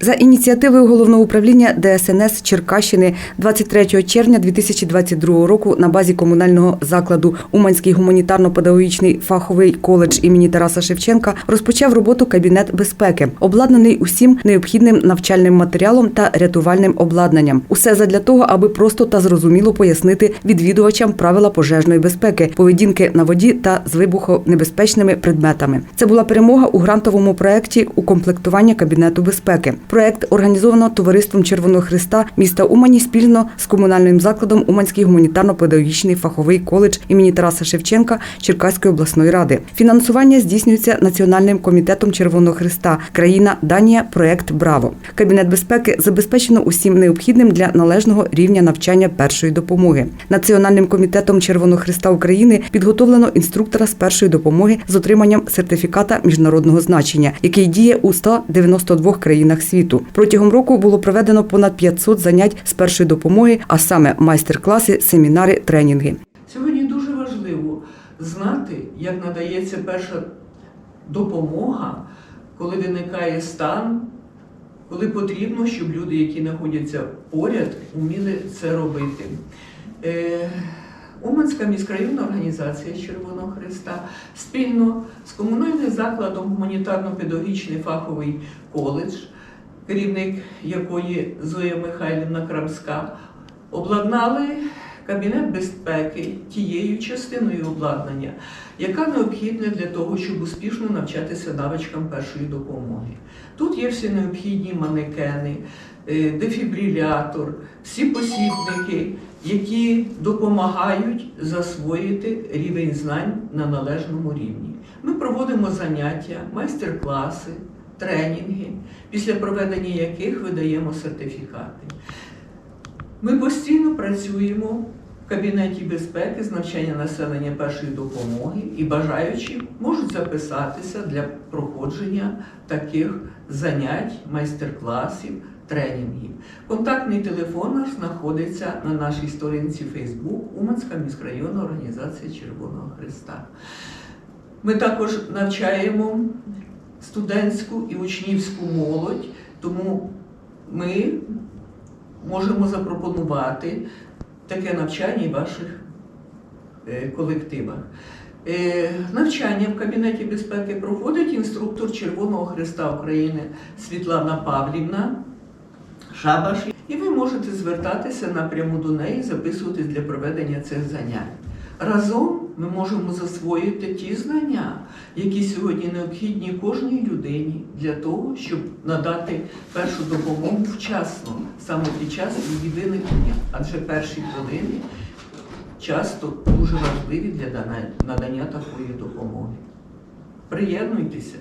За ініціативою головного управління ДСНС Черкащини 23 червня 2022 року на базі комунального закладу Уманський гуманітарно-педагогічний фаховий коледж імені Тараса Шевченка розпочав роботу кабінет безпеки, обладнаний усім необхідним навчальним матеріалом та рятувальним обладнанням. Усе задля того, аби просто та зрозуміло пояснити відвідувачам правила пожежної безпеки, поведінки на воді та з вибухонебезпечними предметами. Це була перемога у грантовому проєкті укомплектування кабінету безпеки. Проєкт організовано товариством Червоного Христа міста Умані спільно з комунальним закладом Уманський гуманітарно-педагогічний фаховий коледж імені Тараса Шевченка Черкаської обласної ради. Фінансування здійснюється Національним комітетом Червоного Христа, країна Данія, проєкт Браво. Кабінет безпеки забезпечено усім необхідним для належного рівня навчання першої допомоги. Національним комітетом Червоного Христа України підготовлено інструктора з першої допомоги з отриманням сертифіката міжнародного значення, який діє у 192 країнах світу. Протягом року було проведено понад 500 занять з першої допомоги, а саме майстер-класи, семінари, тренінги. Сьогодні дуже важливо знати, як надається перша допомога, коли виникає стан, коли потрібно, щоб люди, які знаходяться поряд, вміли це робити. Е, Уманська міськрайонна організація Червоного Христа спільно з комунальним закладом гуманітарно-педагогічний фаховий коледж, керівник якої Зоя Михайлівна Крамська, обладнали кабінет безпеки тією частиною обладнання, яка необхідна для того, щоб успішно навчатися навичкам першої допомоги. Тут є всі необхідні манекени, е, дефібрилятор, всі посібники, які допомагають засвоїти рівень знань на належному рівні. Ми проводимо заняття, майстер-класи, тренінги, після проведення яких видаємо сертифікати. Ми постійно працюємо в кабінеті безпеки з навчання населення першої допомоги і бажаючі можуть записатися для проходження таких занять, майстер-класів, тренінгів. Контактний телефон наш знаходиться на нашій сторінці Facebook Уманська міськрайонна організація Червоного Христа. Ми також навчаємо студентську і учнівську молодь, тому ми можемо запропонувати таке навчання і ваших е, колективах. Е, Навчання в кабінеті безпеки проводить інструктор Червоного Христа України Світлана Павлівна Шабаш. І ви можете звертатися напряму до неї, записуватись для проведення цих занять. Разом ми можемо засвоїти ті знання, які сьогодні необхідні кожній людині для того, щоб надати першу допомогу вчасно, саме під час її виникнення, адже перші хвилини часто дуже важливі для надання такої допомоги. Приєднуйтеся.